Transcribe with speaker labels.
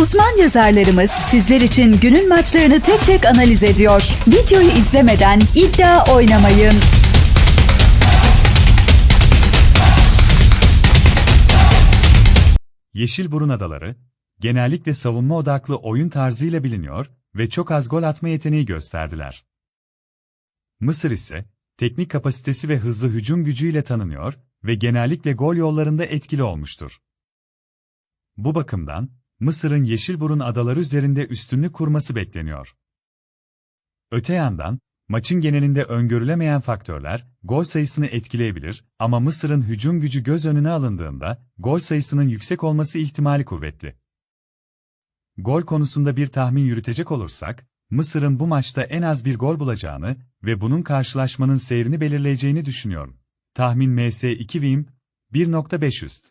Speaker 1: Uzman yazarlarımız sizler için günün maçlarını tek tek analiz ediyor. Videoyu izlemeden iddia oynamayın.
Speaker 2: Yeşilburun Adaları, genellikle savunma odaklı oyun tarzıyla biliniyor ve çok az gol atma yeteneği gösterdiler. Mısır ise, teknik kapasitesi ve hızlı hücum gücüyle tanınıyor ve genellikle gol yollarında etkili olmuştur. Bu bakımdan, Mısır'ın Yeşilburun Adaları üzerinde üstünlük kurması bekleniyor. Öte yandan, maçın genelinde öngörülemeyen faktörler, gol sayısını etkileyebilir ama Mısır'ın hücum gücü göz önüne alındığında, gol sayısının yüksek olması ihtimali kuvvetli. Gol konusunda bir tahmin yürütecek olursak, Mısır'ın bu maçta en az bir gol bulacağını ve bunun karşılaşmanın seyrini belirleyeceğini düşünüyorum. Tahmin MS2 Vim 1.5 üst.